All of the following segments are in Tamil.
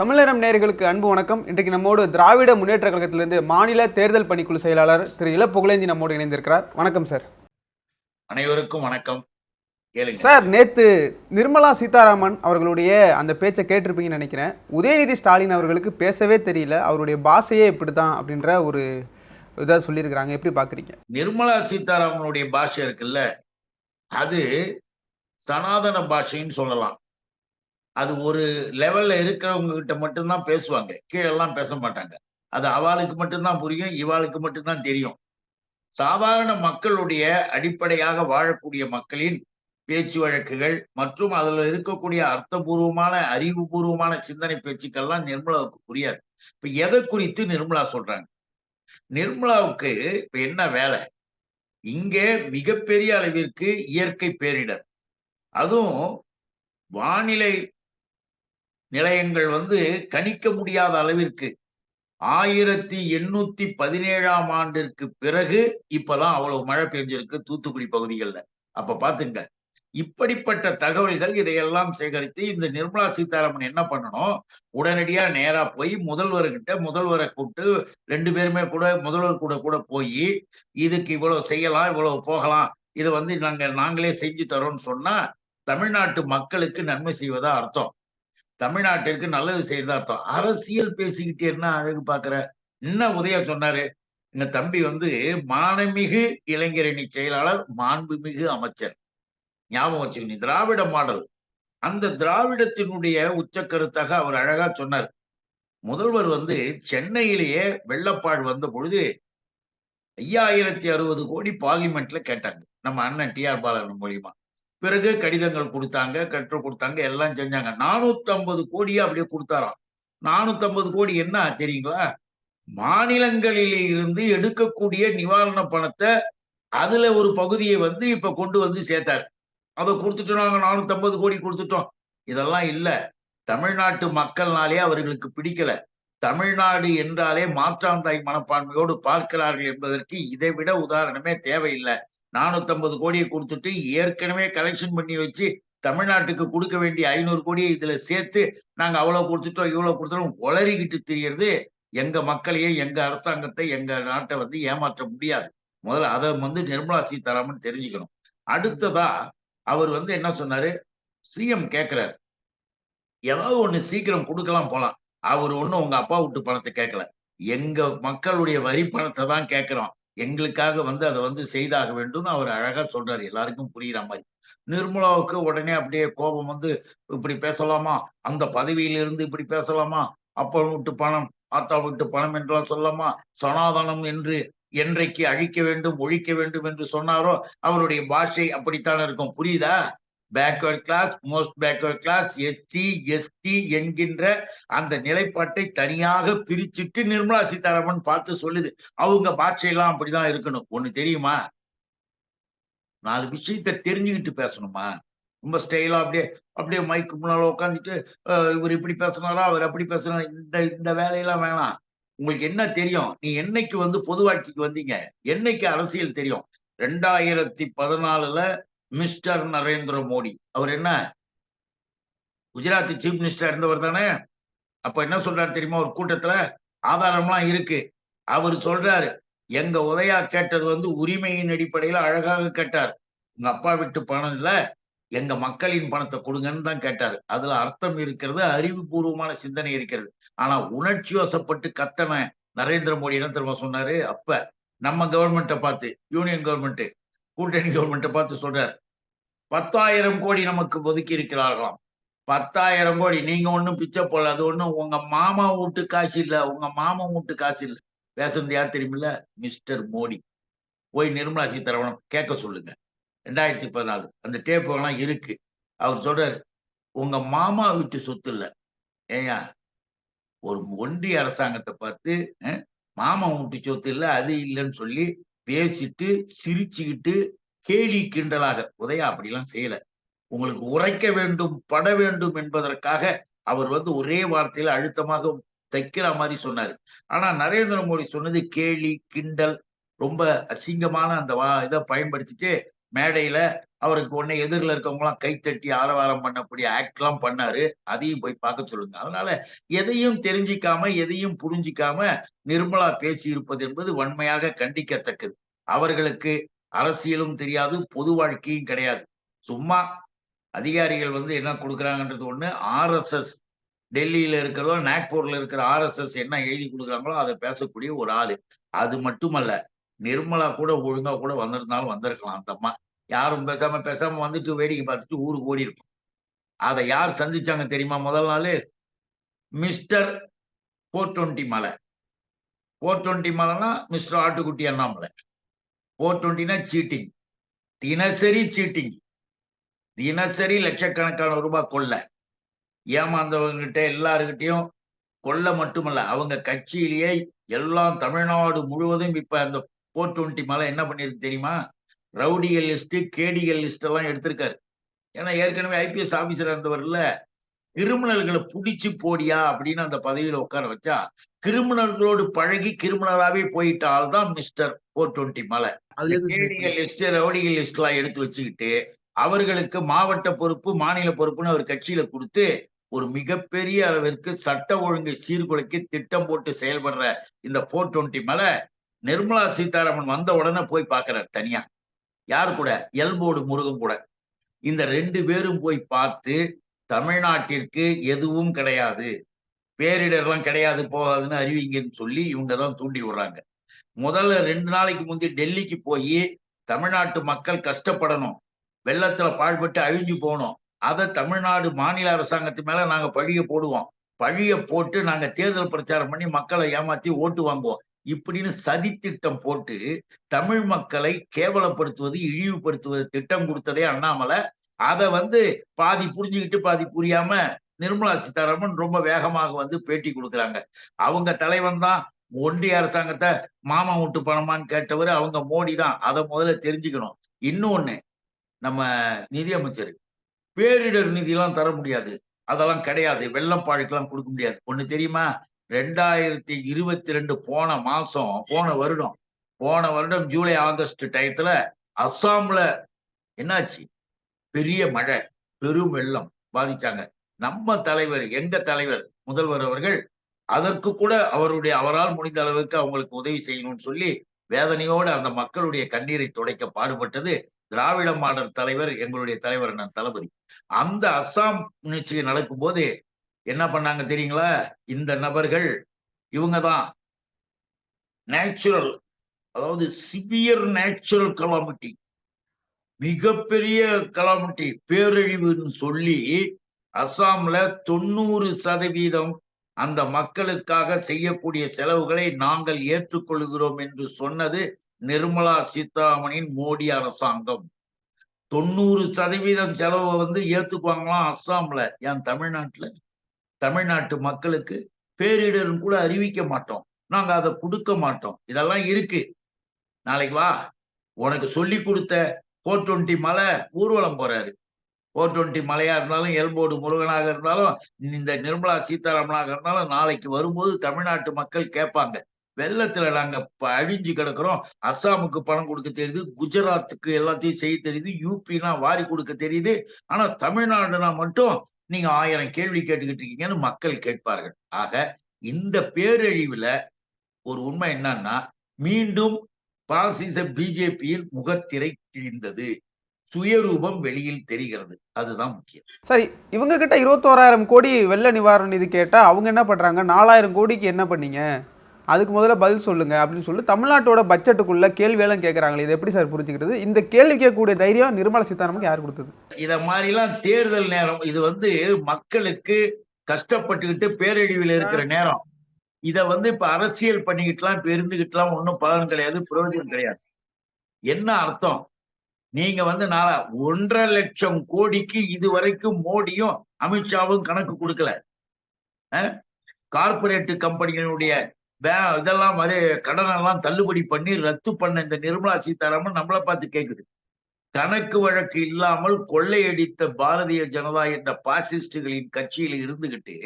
தமிழரம் நேயர்களுக்கு அன்பு வணக்கம். இன்றைக்கு நம்மோடு திராவிட முன்னேற்ற கழகத்திலிருந்து மாநில தேர்தல் பணிக்குழு செயலாளர் திரு இள புகழேந்தி நம்மோடு இணைந்திருக்கிறார். வணக்கம் சார். அனைவருக்கும் வணக்கம். சார் நேத்து நிர்மலா சீதாராமன் அவர்களுடைய அந்த பேச்சை கேட்டிருப்பீங்கன்னு நினைக்கிறேன். உதயநிதி ஸ்டாலின் அவர்களுக்கு பேசவே தெரியல. அவருடைய பாஷையே இப்படி தான் அப்படின்ற ஒரு இதாக சொல்லியிருக்கிறாங்க. எப்படி பார்க்குறீங்க? நிர்மலா சீதாராமனுடைய பாஷை இருக்குல்ல அது சனாதன பாஷைன்னு சொல்லலாம். அது ஒரு லெவல்ல இருக்கிறவங்க கிட்ட மட்டும்தான் பேசுவாங்க. கீழெல்லாம் பேச மாட்டாங்க. அது அவளுக்கு மட்டும்தான் புரியும் இவாளுக்கு மட்டும்தான் தெரியும். சாதாரண மக்களுடைய அடிப்படையாக வாழக்கூடிய மக்களின் பேச்சு வழக்குகள் மற்றும் அதுல இருக்கக்கூடிய அர்த்தபூர்வமான அறிவுபூர்வமான சிந்தனை பேச்சுக்கள்லாம் நிர்மலாவுக்கு புரியாது. இப்ப எதை குறித்து நிர்மலா சொல்றாங்க? நிர்மலாவுக்கு இப்ப என்ன வேலை? இங்கே மிகப்பெரிய அளவிற்கு இயற்கை பேரிடர். அதுவும் வானிலை நிலையங்கள் வந்து கணிக்க முடியாத அளவிற்கு ஆயிரத்தி எண்ணூத்தி பதினேழாம் ஆண்டிற்கு பிறகு இப்பதான் அவ்வளவு மழை பெஞ்சிருக்கு தூத்துக்குடி பகுதிகளில். அப்ப பாத்துங்க இப்படிப்பட்ட தகவல்கள் இதையெல்லாம் சேகரித்து இந்த நிர்மலா சீதாராமன் என்ன பண்ணணும்? உடனடியா நேரா போய் முதல்வர்கிட்ட முதல்வரை கூப்பிட்டு ரெண்டு பேருமே கூட முதல்வர் கூட கூட போய் இதுக்கு இவ்வளவு செய்யலாம் இவ்வளவு போகலாம் இதை வந்து நாங்க நாங்களே செஞ்சு தரோம்னு சொன்னா தமிழ்நாட்டு மக்களுக்கு நன்மை செய்வதா அர்த்தம். தமிழ்நாட்டிற்கு நல்லது செய்யறது அர்த்தம். அரசியல் பேசிக்கிட்டே என்ன அழகு பாக்குற? என்ன உதயா சொன்னாரு? எங்க தம்பி வந்து மானமிகு இளைஞரணி செயலாளர் மாண்புமிகு அமைச்சர். ஞாபகம் வச்சுக்கணும் திராவிட மாடல். அந்த திராவிடத்தினுடைய உச்சக்கருத்தாக அவர் அழகா சொன்னார். முதல்வர் வந்து சென்னையிலேயே வெள்ளப்பாடு வந்த பொழுது ஐயாயிரத்தி அறுபது கோடி பார்லிமெண்ட்ல கேட்டாங்க. நம்ம அண்ணன் டி ஆர் பாலன் மூலியமா. பிறகு கடிதங்கள் கொடுத்தாங்க கற்றுக் கொடுத்தாங்க எல்லாம் செஞ்சாங்க. நானூத்தி ஐம்பது கோடியா அப்படியே கொடுத்தாராம். நானூத்தி ஐம்பது கோடி என்ன தெரியுங்களா? மாநிலங்களிலே இருந்து எடுக்கக்கூடிய நிவாரண பணத்தை அதுல ஒரு பகுதியை வந்து இப்ப கொண்டு வந்து சேர்த்தாரு. அதை கொடுத்துட்டோம் நாங்க நானூத்தம்பது கோடி கொடுத்துட்டோம். இதெல்லாம் இல்ல. தமிழ்நாட்டு மக்கள்னாலே அவர்களுக்கு பிடிக்கல. தமிழ்நாடு என்றாலே மாற்றாந்தாய் மனப்பான்மையோடு பார்க்கிறார்கள் என்பதற்கு இதை விட உதாரணமே தேவையில்லை. நானூத்தம்பது கோடியை கொடுத்துட்டு ஏற்கனவே கலெக்ஷன் பண்ணி வச்சு தமிழ்நாட்டுக்கு கொடுக்க வேண்டிய ஐநூறு கோடியை இதுல சேர்த்து நாங்க அவ்வளவு கொடுத்துட்டோம் இவ்வளவு கொடுத்துட்டோம் உளறிக்கிட்டு தெரியறது எங்க மக்களையும் எங்க அரசாங்கத்தை எங்க நாட்டை வந்து ஏமாற்ற முடியாது. முதல்ல அதை வந்து நிர்மலா சீதாராமன் தெரிஞ்சுக்கணும். அடுத்ததா அவர் வந்து என்ன சொன்னாரு? சிஎம் கேட்கிறாரு. ஏதாவது ஒண்ணு சீக்கிரம் கொடுக்கலாம் போலாம். அவர் ஒன்றும் உங்க அப்பா விட்டு பணத்தை கேட்கல. எங்க மக்களுடைய வரி பணத்தை தான் கேட்கிறோம். எங்களுக்காக வந்து அதை வந்து செய்தாக வேண்டும்னு அவர் அழகா சொல்றாரு. எல்லாருக்கும் புரியுற மாதிரி. நிர்மலாவுக்கு உடனே அப்படியே கோபம் வந்து இப்படி பேசலாமா? அந்த பதவியிலிருந்து இப்படி பேசலாமா? அப்பா விட்டு பணம் ஆத்தா விட்டு பணம் என்றெல்லாம் சொல்லலாமா? சனாதனம் என்று என்றைக்கு அழிக்க வேண்டும் ஒழிக்க வேண்டும் என்று சொன்னாரோ? அவருடைய பாஷை அப்படித்தான் இருக்கும். புரியுதா? Backward class most backward class SC ST என்கின்ற அந்த நிலைப்பாட்டை தனியாக பிரிச்சுட்டு நிர்மலா சீதாராமன் பார்த்து சொல்லுது. அவங்க பாட்சையெல்லாம் அப்படிதான் இருக்கணும். ஒண்ணு தெரியுமா? நாலு விஷயத்த தெரிஞ்சுக்கிட்டு பேசணுமா? ரொம்ப ஸ்டைலா அப்படியே அப்படியே மைக்கு முன்னால உட்காந்துட்டு இவர் இப்படி பேசினாரா? அவர் அப்படி பேசுறாரு? இந்த இந்த வேலையெல்லாம் வேணாம். உங்களுக்கு என்ன தெரியும்? நீ என்னைக்கு வந்து பொது வாழ்க்கைக்கு வந்தீங்க? என்னைக்கு அரசியல் தெரியும்? ரெண்டாயிரத்தி பதினாலுல மிஸ்டர் நரேந்திர மோடி. அவர் என்ன? குஜராத் சீஃப் மினிஸ்டர் இருந்தவர் தானே? அப்ப என்ன சொல்றாரு தெரியுமா? ஒரு கூட்டத்துல ஆதாரம்லாம் இருக்கு. அவர் சொல்றாரு எங்க உதயா கேட்டது வந்து உரிமையின் அடிப்படையில அழகாக கேட்டார். உங்க அப்பா விட்டு பணம் இல்ல எங்க மக்களின் பணத்தை கொடுங்கன்னு தான் கேட்டாரு. அதுல அர்த்தம் இருக்கிறது அறிவுபூர்வமான சிந்தனை இருக்கிறது. ஆனா உணர்ச்சி வசப்பட்டு கத்தன நரேந்திர மோடி என்ன தெரியுமா சொன்னாரு? அப்ப நம்ம கவர்மெண்ட்டை பார்த்து யூனியன் கவர்மெண்ட் கூட்டணி கவர்மெண்ட்டை பார்த்து சொல்றாரு. பத்தாயிரம் கோடி நமக்கு ஒதுக்கி இருக்கிறார்களாம். பத்தாயிரம் கோடி நீங்க ஒன்றும் பிச்சை போடல அது ஒன்றும் உங்க மாமா வீட்டு காசு இல்லை உங்க மாமா வீட்டு காசு இல்லை. பேசுறது யார் தெரியுமில்ல? மிஸ்டர் மோடி. போய் நிர்மலா சீதாராமன் கேட்க சொல்லுங்க. ரெண்டாயிரத்தி பதினாலு அந்த டேப்புகள்லாம் இருக்கு. அவர் சொல்றாரு உங்க மாமா வீட்டு சொத்து இல்லை. ஏயா ஒரு ஒன்றிய அரசாங்கத்தை பார்த்து மாமா வீட்டு சொத்து இல்லை அது இல்லைன்னு சொல்லி பேசிட்டு சிரிச்சுக்கிட்டு கேலி கிண்டலாக உதயா அப்படிலாம் செய்யல. உங்களுக்கு உரைக்க வேண்டும் பட வேண்டும் என்பதற்காக அவர் வந்து ஒரே வார்த்தையில அழுத்தமாக தைக்கிற மாதிரி சொன்னாரு. ஆனா நரேந்திர மோடி சொன்னது கேலி கிண்டல் ரொம்ப அசிங்கமான அந்த வா இதை பயன்படுத்திட்டு மேடையில அவருக்கு உடனே எதிரில் இருக்கவங்களாம் எல்லாம் கைத்தட்டி ஆரவாரம் பண்ணக்கூடிய ஆக்ட் எல்லாம் பண்ணாரு. அதையும் போய் பார்க்க சொல்லுங்க. அதனால எதையும் தெரிஞ்சிக்காம எதையும் புரிஞ்சிக்காம நிர்மலா பேசி இருப்பது என்பது வன்மையாக கண்டிக்கத்தக்கது. அவர்களுக்கு அரசியலும் தெரியாது பொது வாழ்க்கையும் கிடையாது. சும்மா அதிகாரிகள் வந்து என்ன கொடுக்குறாங்கன்றது ஒண்ணு ஆர்எஸ்எஸ் டெல்லியில இருக்கிறதோ நாக்பூர்ல இருக்கிற ஆர்எஸ்எஸ் என்ன எழுதி கொடுக்குறாங்களோ அதை பேசக்கூடிய ஒரு ஆளு. அது மட்டுமல்ல நிர்மலா கூட ஒழுங்கா கூட வந்திருந்தாலும் வந்திருக்கலாம் அந்த அம்மா யாரும் பேசாம பேசாம வந்துட்டு வேடிக்கை பார்த்துட்டு ஊருக்கு ஓடி இருக்கும் அதை யார் சந்திச்சாங்க தெரியுமா? முதல் நாள் மிஸ்டர் ஃபோர் டுவெண்ட்டி மலை. ஃபோர் டுவெண்ட்டி மலைனா மிஸ்டர் ஆட்டுக்குட்டி அண்ணாமலை. ஃபோர் டுவெண்ட்டினா சீட்டிங். தினசரி சீட்டிங். தினசரி லட்சக்கணக்கான ரூபாய் கொள்ள. ஏமாந்தவங்ககிட்ட எல்லாருக்கிட்டையும் கொள்ள மட்டுமல்ல அவங்க கட்சியிலேயே எல்லாம் தமிழ்நாடு முழுவதும் இப்ப அந்த ஃபோர் டுவெண்ட்டி மலை என்ன பண்ணிருக்கு தெரியுமா? ரவுடிகள் லிஸ்ட் கேடிகள் லிஸ்ட் எல்லாம் எடுத்திருக்காரு. ஏன்னா ஏற்கனவே ஐபிஎஸ் ஆபீசர் இருந்தவர்ல கிரிமினல்களை புடிச்சு போடியா? அப்படின்னு அந்த பதவியில உட்கார வச்சா கிரிமினல்களோடு பழகி கிரிமினலாவே போயிட்ட ஆள் தான் மிஸ்டர் ஃபோர் டுவெண்ட்டி மலை. இருந்து கேடிகள் லிஸ்ட் ரவுடிகள் லிஸ்ட் எல்லாம் எடுத்து வச்சுக்கிட்டு அவர்களுக்கு மாவட்ட பொறுப்பு மாநில பொறுப்புன்னு அவர் கட்சியில கொடுத்து ஒரு மிகப்பெரிய அளவிற்கு சட்ட ஒழுங்கை சீர்குலைக்க திட்டம் போட்டு செயல்படுற இந்த போர் டுவெண்ட்டி மேல நிர்மலா சீதாராமன் வந்த உடனே போய் பார்க்கிறார் தனியா. யார் கூட? எல்போடு முருகன் கூட. இந்த ரெண்டு பேரும் போய் பார்த்து தமிழ்நாட்டிற்கு எதுவும் கிடையாது. பேரிடர்லாம் கிடையாது போகாதுன்னு அறிவிங்கன்னு சொல்லி இவங்க தான் தூண்டி விடுறாங்க. முதல்ல ரெண்டு நாளைக்கு முந்தி டெல்லிக்கு போய் தமிழ்நாட்டு மக்கள் கஷ்டப்படணும். வெள்ளத்துல பாழ்பட்டு அழிஞ்சு போகணும். அதை தமிழ்நாடு மாநில அரசாங்கத்து மேல நாங்க பழிய போடுவோம். பழிய போட்டு நாங்க தேர்தல் பிரச்சாரம் பண்ணி மக்களை ஏமாத்தி ஓட்டு வாங்குவோம். இப்படின்னு சதி திட்டம் போட்டு தமிழ் மக்களை கேவலப்படுத்துவது இழிவுபடுத்துவது திட்டம் கொடுத்ததே அண்ணாமலை. அதை வந்து பாதி புரிஞ்சுக்கிட்டு பாதி புரியாம நிர்மலா சீதாராமன் ரொம்ப வேகமாக வந்து பேட்டி கொடுக்குறாங்க. அவங்க தலைவன் தான் ஒன்றிய அரசாங்கத்தை மாமா விட்டு பணமான்னு கேட்டவர் அவங்க மோடி தான். அதை முதல்ல தெரிஞ்சுக்கணும். இன்னொன்னு நம்ம நிதியமைச்சர் பேரிடர் நிதியெல்லாம் தர முடியாது. அதெல்லாம் கிடையாது. வெள்ளம் பாழுக்கெல்லாம் கொடுக்க முடியாது. ஒண்ணு தெரியுமா? ரெண்டாயிரத்தி இருபத்தி ரெண்டு போன மாசம் போன வருடம் போன வருடம் ஜூலை ஆகஸ்ட் டயத்துல அஸ்ஸாம்ல என்னாச்சு? பெரிய மழை பெரும் வெள்ளம் பாதிச்சாங்க. நம்ம தலைவர் எங்க தலைவர் முதல்வர் அவர்கள் அதற்கு கூட அவருடைய அவரால் முடிந்த அளவுக்கு அவங்களுக்கு உதவி செய்யணும்னு சொல்லி வேதனையோடு அந்த மக்களுடைய கண்ணீரை துடைக்க பாடுபட்டது திராவிட மாடல் தலைவர் எங்களுடைய தலைவர் அண்ணன் தளபதி. அந்த அஸ்ஸாம் நிகழ்ச்சி நடக்கும்போது என்ன பண்ணாங்க தெரியுங்களா? இந்த நபர்கள் இவங்க தான் நேச்சுரல் அதாவது சிவியர் நேச்சுரல் கலாமிட்டி மிகப்பெரிய கலாமிட்டி பேரழிவுன்னு சொல்லி அஸ்ஸாம்ல தொண்ணூறு சதவீதம் அந்த மக்களுக்காக செய்யக்கூடிய செலவுகளை நாங்கள் ஏற்றுக்கொள்கிறோம் என்று சொன்னது நிர்மலா சீதாராமனின் மோடி அரசாங்கம். தொண்ணூறு சதவீதம் செலவை வந்து ஏத்துக்குவாங்களாம் அஸ்ஸாம்ல ஏன் தமிழ்நாட்டுல? தமிழ்நாட்டு மக்களுக்கு பேரிடர்னு கூட அறிவிக்க மாட்டோம். நாங்க அதை கொடுக்க மாட்டோம். இதெல்லாம் இருக்கு. நாளைக்கு வா. உனக்கு சொல்லி கொடுத்த ஃபோர் டுவெண்ட்டி மலை ஊர்வலம் போறாரு. ஃபோர் டுவெண்ட்டி மலையா இருந்தாலும் எல்போடு முருகனாக இருந்தாலும் இந்த நிர்மலா சீதாராமனாக இருந்தாலும் நாளைக்கு வரும்போது தமிழ்நாட்டு மக்கள் கேட்பாங்க. வெள்ளத்துல நாங்க அழிஞ்சு கிடக்குறோம். அஸ்ஸாமுக்கு பணம் கொடுக்க தெரியுது. குஜராத்துக்கு எல்லாத்தையும் செய்ய தெரியுது. யூபினா வாரி கொடுக்க தெரியுது. ஆனா தமிழ்நாடுனா மட்டும் நீங்க ஆயிரம் கேள்வி கேட்டுக்கிட்டு இருக்கீங்கன்னு மக்கள் கேட்பார்கள். ஆக இந்த பேரழிவுல ஒரு உண்மை என்னன்னா மீண்டும் பாசிச பிஜேபியின் முகத்திரை கிழிந்தது. சுயரூபம் வெளியில் தெரிகிறது. அதுதான் முக்கியம். சரி இவங்க கிட்ட இருபத்தோராயிரம் கோடி வெள்ள நிவாரண நிதி கேட்டா அவங்க என்ன பண்றாங்க? நாலாயிரம் கோடிக்கு என்ன பண்ணீங்க? அதுக்கு முதல்ல பதில் சொல்லுங்க அப்படின்னு சொல்லி தமிழ்நாட்டோட பட்ஜெட்டுக்குள்ள கேள்வியெல்லாம் கேட்குறாங்களே இது எப்படி சார் புரிஞ்சுக்கிறது? இந்த கேள்வி கேட்கக்கூடிய தைரியம் நிர்மலா சீதாராமனுக்கு யார் கொடுத்தது? இத மாதிரிலாம் தேர்தல் நேரம் இது வந்து மக்களுக்கு கஷ்டப்பட்டுக்கிட்டு பேரழிவில் இருக்கிற நேரம். இத வந்து இப்ப அரசியல் பண்ணிக்கிட்டுலாம் இருந்துகிட்டுலாம் ஒன்றும் பலன் கிடையாது பிரயோஜனம் கிடையாது. என்ன அர்த்தம்? நீங்க வந்து நாளா ஒன்றரை லட்சம் கோடிக்கு இதுவரைக்கும் மோடியும் அமித்ஷாவும் கணக்கு கொடுக்கல. கார்பரேட் கம்பெனிகளுடைய இதெல்லாம் மாதிரி கடனெல்லாம் தள்ளுபடி பண்ணி ரத்து பண்ண இந்த நிர்மலா சீதாராமன் நம்மளை பார்த்து கேட்குது கணக்கு வழக்கு இல்லாமல் கொள்ளையடித்த பாரதிய ஜனதா என்ற பாசிஸ்டுகளின் கட்சியில இருந்துகிட்டு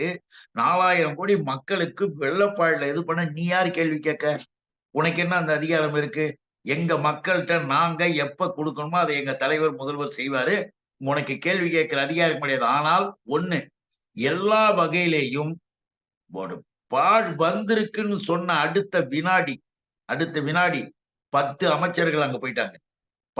நாலாயிரம் கோடி மக்களுக்கு வெள்ளப்பாடுல இது பண்ண நீ யார் கேள்வி கேட்க? உனக்கு என்ன அந்த அதிகாரம் இருக்கு? எங்க மக்கள்கிட்ட நாங்க எப்ப கொடுக்கணுமோ அதை எங்க தலைவர் முதல்வர் செய்வாரு. உனக்கு கேள்வி கேட்கிற அதிகாரம் கிடையாது ஆனால் ஒண்ணு எல்லா வகையிலேயும் ஒரு பாழ் வந்திருக்குன்னு சொன்ன அடுத்த வினாடி அடுத்த வினாடி பத்து அமைச்சர்கள் அங்க போயிட்டாங்க.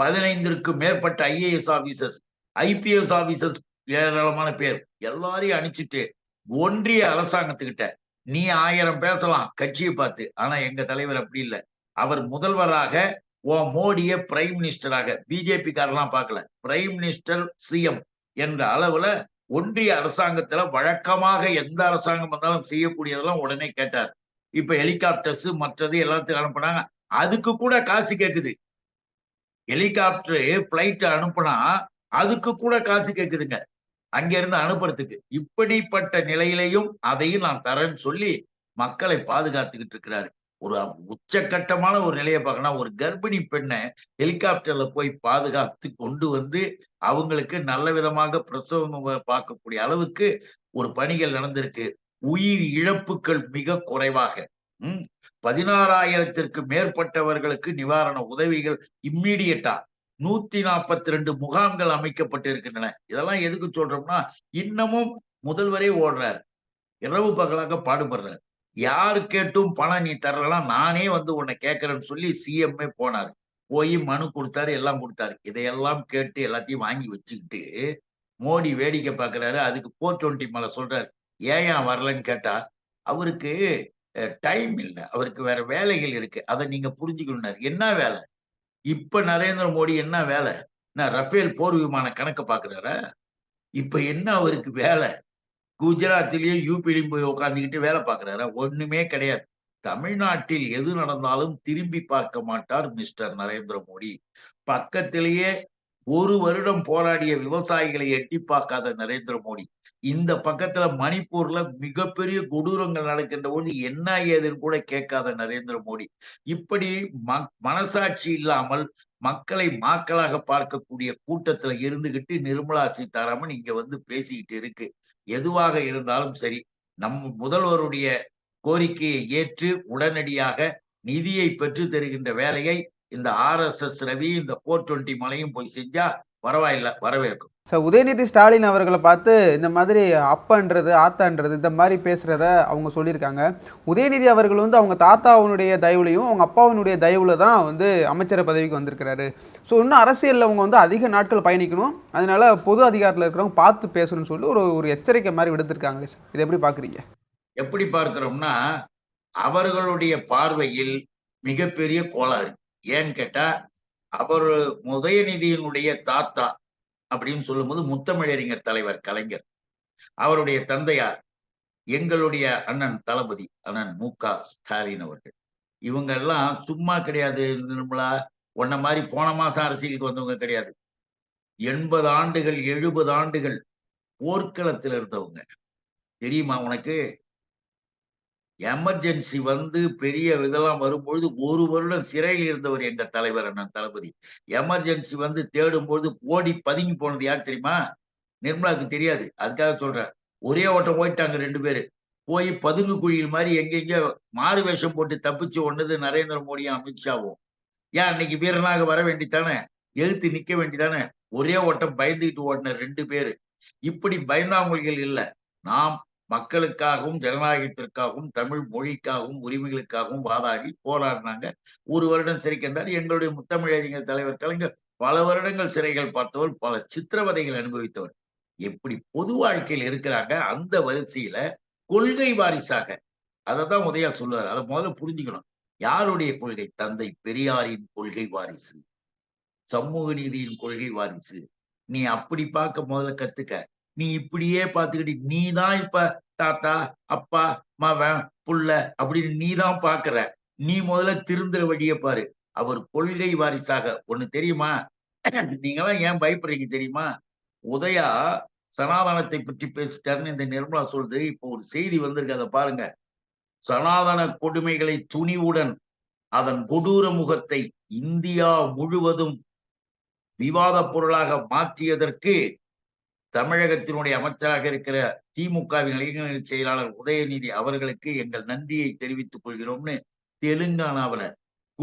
பதினைந்திற்கும் மேற்பட்ட ஐஏஎஸ் ஆபீசர்ஸ் ஐபிஎஸ் ஆபீசர்ஸ் ஏராளமான பேர். எல்லாரையும் அனுப்பிச்சிட்டு ஒன்றிய அரசாங்கத்துக்கிட்ட நீ ஆயிரம் பேசலாம் கட்சியை பார்த்து. ஆனா எங்க தலைவர் அப்படி இல்லை. அவர் முதல்வராக ஓ மோடிய பிரைம் மினிஸ்டராக பிஜேபி காரெல்லாம் பார்க்கல. பிரைம் மினிஸ்டர் சிஎம் என்ற அளவுல ஒன்றிய அரசாங்கத்துல வழக்கமாக எந்த அரசாங்கம் வந்தாலும் செய்யக்கூடியதெல்லாம் உடனே கேட்டார். இப்ப ஹெலிகாப்டர்ஸ் மற்றது எல்லாத்துக்கும் அனுப்புனாங்க அதுக்கு கூட காசு கேக்குது. ஹெலிகாப்டர் பிளைட் அனுப்புனா அதுக்கு கூட காசு கேக்குதுங்க. அங்க இருந்து அனுப்புறதுக்கு. இப்படிப்பட்ட நிலையிலையும் அதையும் நான் தரேன்னு சொல்லி மக்களை பாதுகாத்துக்கிட்டு இருக்கிறாரு. ஒரு உச்சக்கட்டமான ஒரு நிலையை பார்க்கணும் ஒரு கர்ப்பிணி பெண்ணை ஹெலிகாப்டர்ல போய் பாதுகாத்து கொண்டு வந்து அவங்களுக்கு நல்ல விதமாக பிரசவம் பார்க்கக்கூடிய அளவுக்கு ஒரு பணிகள் நடந்திருக்கு. உயிர் இழப்புகள் மிக குறைவாக. உம் பதினாறாயிரத்திற்கு மேற்பட்டவர்களுக்கு நிவாரண உதவிகள் இம்மீடியட்டா நூத்தி நாற்பத்தி ரெண்டு முகாம்கள் அமைக்கப்பட்டிருக்கின்றன. இதெல்லாம் எதுக்கு சொல்றோம்னா இன்னமும் முதல்வரே ஓடுறார். இரவு பகலாக பாடுபடுறார். யாரு கேட்டும் பணம் நீ தரலாம் நானே வந்து உன்னை கேட்கறேன்னு சொல்லி சிஎம்ஏ போனார். போய் மனு கொடுத்தாரு எல்லாம் கொடுத்தாரு. இதையெல்லாம் கேட்டு எல்லாத்தையும் வாங்கி வச்சுக்கிட்டு மோடி வேடிக்கை பார்க்கறாரு. அதுக்கு போர் டுவெண்ட்டி மேலே சொல்றாரு. ஏன் ஏன் வரலன்னு கேட்டா அவருக்கு டைம் இல்லை. அவருக்கு வேற வேலைகள் இருக்கு. அதை நீங்க புரிஞ்சுக்கணும்னாரு. என்ன வேலை? இப்ப நரேந்திர மோடி என்ன வேலை? நான் ரஃபேல் போர் விமான கணக்கை பாக்குறாரா இப்ப என்ன அவருக்கு வேலை? குஜராத்திலேயே யூபிலையும் போய் உட்காந்துக்கிட்டு வேலை பார்க்குறாரா. ஒண்ணுமே கிடையாது. தமிழ்நாட்டில் எது நடந்தாலும் திரும்பி பார்க்க மாட்டார் மிஸ்டர் நரேந்திர மோடி. பக்கத்திலேயே ஒரு வருடம் போராடிய விவசாயிகளை எட்டி பார்க்காத நரேந்திர மோடி. இந்த பக்கத்துல மணிப்பூர்ல மிகப்பெரிய கொடூரங்கள் நடக்கின்ற போது என்ன ஏதுன்னு கூட கேட்காத நரேந்திர மோடி. இப்படி ம மனசாட்சி இல்லாமல் மக்களை மாக்களாக பார்க்கக்கூடிய கூட்டத்துல இருந்துகிட்டு நிர்மலா சீதாராமன் இங்க வந்து பேசிக்கிட்டு இருக்கு. எதுவாக இருந்தாலும் சரி நம் முதல்வருடைய கோரிக்கையை ஏற்று உடனடியாக நிதியை பெற்று தருகின்ற வேலையை இந்த ஆர் எஸ் எஸ் ரவி இந்த போர் டுவெண்ட்டி மலையும் போய் செஞ்சா பரவாயில்ல வரவேற்கும். சார் உதயநிதி ஸ்டாலின் அவர்களை பார்த்து இந்த மாதிரி அப்பன்றது ஆத்தான்றது இந்த மாதிரி பேசுகிறத அவங்க சொல்லியிருக்காங்க. உதயநிதி அவர்கள் வந்து அவங்க தாத்தாவுடைய தயவுலையும் அவங்க அப்பாவினுடைய தயவுல தான் வந்து அமைச்சர் பதவிக்கு வந்திருக்கிறாரு. ஸோ இன்னும் அரசியலில் அவங்க வந்து அதிக நாட்கள் பயணிக்கணும். அதனால பொது அதிகாரத்தில் இருக்கிறவங்க பார்த்து பேசணும்னு சொல்லி ஒரு ஒரு எச்சரிக்கை மாதிரி விடுத்திருக்காங்களே சார் இதை எப்படி பார்க்குறீங்க? எப்படி பார்க்கிறோம்னா அவர்களுடைய பார்வையில் மிகப்பெரிய கோளாறு. ஏன்னு கேட்டா அவர் உதயநிதியினுடைய தாத்தா அப்படின்னு சொல்லும்போது முத்தமிழறிஞர் தலைவர் கலைஞர். அவருடைய தந்தையார் எங்களுடைய அண்ணன் தளபதி அண்ணன் மு. க. ஸ்டாலின் அவர்கள். இவங்க எல்லாம் சும்மா கிடையாது நிர்மலா உன்ன மாதிரி போன மாசம் அரசியலுக்கு வந்தவங்க கிடையாது. எண்பது ஆண்டுகள் எழுபது ஆண்டுகள் போர்க்களத்தில் இருந்தவங்க. தெரியுமா உனக்கு? எமர்ஜென்சி வந்து பெரிய இதெல்லாம் வரும்பொழுது ஒரு வருடம் சிறையில் இருந்தவர் எங்க தலைவர் அண்ணன் தளபதி. எமர்ஜென்சி வந்து தேடும் பொழுது ஓடி பதுங்கி போனது யார் தெரியுமா? நிர்மலாவுக்கு தெரியாது. அதுக்காக சொல்றேன். ஒரே ஓட்டம் போயிட்டாங்க ரெண்டு பேரு. போய் பதுங்கு குழியில் மாதிரி எங்கெங்க மாறு வேஷம் போட்டு தப்பிச்சு ஒன்னது நரேந்திர மோடியும் அமித்ஷாவும். ஏன் அன்னைக்கு வீரனாக வர வேண்டித்தானே எழுத்து நிக்க வேண்டிதானே? ஒரே ஓட்டம் பயந்துகிட்டு ஓடின ரெண்டு பேரு. இப்படி பயந்தாமொழிகள் இல்ல. நாம் மக்களுக்காகவும் ஜனநாயகத்திற்காகவும் தமிழ் மொழிக்காகவும் உரிமைகளுக்காகவும் வாதாடி போராடினாங்க. ஒரு வருடம் சிறைக்கு வந்தார் எங்களுடைய முத்தமிழறிஞர் தலைவர் கலைஞர் பல வருடங்கள் சிறைகள் பார்த்தவர் பல சித்திரவதைகள் அனுபவித்தவர். எப்படி பொது வாழ்க்கையில் இருக்கிறாங்க அந்த வரிசையில கொள்கை வாரிசாக. அதை தான் உதயா சொல்லுவார். அதை முதல்ல புரிஞ்சுக்கணும். யாருடைய கொள்கை? தந்தை பெரியாரின் கொள்கை வாரிசு. சமூக நீதியின் கொள்கை வாரிசு. நீ அப்படி பார்க்க முதல்ல கத்துக்க. நீ இப்படியே பார்த்துக்கிட்டு நீ தான் இப்ப தாத்தா அப்பா மவன் புள்ள அப்படின்னு நீ தான் பாக்குற. நீ முதல்ல திருந்துற வழியை பாரு. அவர் கொள்கை வாரிசாக. ஒண்ணு தெரியுமா? நீங்களாம் ஏன் பயப்படுறீங்க தெரியுமா? உதயா சனாதனத்தை பற்றி பேசிட்டாருன்னு இந்த நிர்மலா சொல்றது. இப்போ ஒரு செய்தி வந்திருக்கு. அதை பாருங்க. சனாதன கொடுமைகளை துணிவுடன் அதன் கொடூர முகத்தை இந்தியா முழுவதும் விவாத பொருளாக மாற்றியதற்கு தமிழகத்தினுடைய அமைச்சராக இருக்கிற திமுகவின் இளைஞர் செயலாளர் உதயநிதி அவர்களுக்கு எங்கள் நன்றியை தெரிவித்துக் கொள்கிறோம்னு தெலுங்கானாவில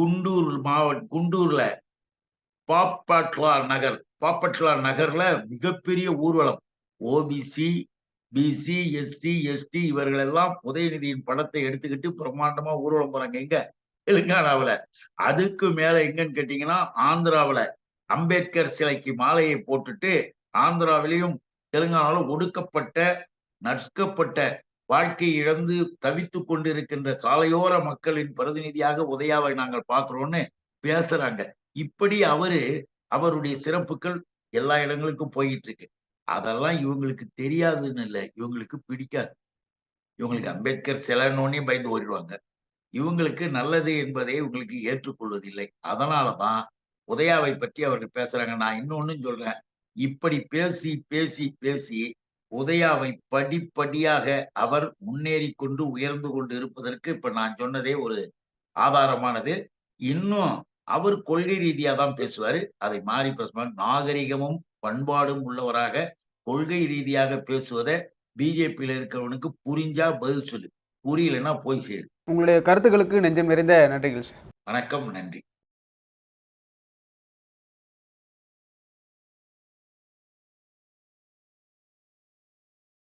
குண்டூர் மாவட்ட குண்டூர்ல பாப்பட்லா நகர் பாப்பட்லா நகர்ல மிகப்பெரிய ஊர்வலம். ஓபிசி பிசி எஸ்சி எஸ்டி இவர்கள் எல்லாம் உதயநிதியின் படத்தை எடுத்துக்கிட்டு பிரம்மாண்டமா ஊர்வலம் போறாங்க. எங்க? தெலுங்கானாவுல. அதுக்கு மேல எங்கன்னு கேட்டீங்கன்னா ஆந்திராவுல. அம்பேத்கர் சிலைக்கு மாலையை போட்டுட்டு ஆந்திராவிலையும் தெலுங்கானாலும் ஒடுக்கப்பட்ட நற்கப்பட்ட வாழ்க்கை இழந்து தவித்து கொண்டிருக்கின்ற சாலையோர மக்களின் பிரதிநிதியாக உதயாவை நாங்கள் பார்க்கிறோம்னு பேசுறாங்க. இப்படி அவரு அவருடைய சிறப்புகள் எல்லா இடங்களுக்கும் போயிட்டு இருக்கு. அதெல்லாம் இவங்களுக்கு தெரியாதுன்னு இல்லை இவங்களுக்கு பிடிக்காது. இவங்களுக்கு அம்பேத்கர் சிலைன்னொன்னே பயந்து ஓடிடுவாங்க. இவங்களுக்கு நல்லது என்பதை இவங்களுக்கு ஏற்றுக்கொள்வதில்லை. அதனாலதான் உதயாவை பற்றி அவர்கள் பேசுறாங்க. நான் இன்னொன்னு சொல்றேன். இப்படி பேசி பேசி பேசி உதயாவை படிப்படியாக அவர் முன்னேறி கொண்டு உயர்ந்து கொண்டு இருப்பதற்கு இப்ப நான் சொன்னதே ஒரு ஆதாரமானது. இன்னும் அவர் கொள்கை ரீதியா தான் பேசுவாரு. அதை மாறி பேசுவார். நாகரிகமும் பண்பாடும் உள்ளவராக கொள்கை ரீதியாக பேசுவதை பிஜேபியில இருக்கிறவனுக்கு புரிஞ்சா பதில் சொல்லு. புரியலைன்னா போய் சேரு. உங்களுடைய கருத்துக்களுக்கு நெஞ்சம் நிறைந்த நன்றிகள் சார். வணக்கம் நன்றி.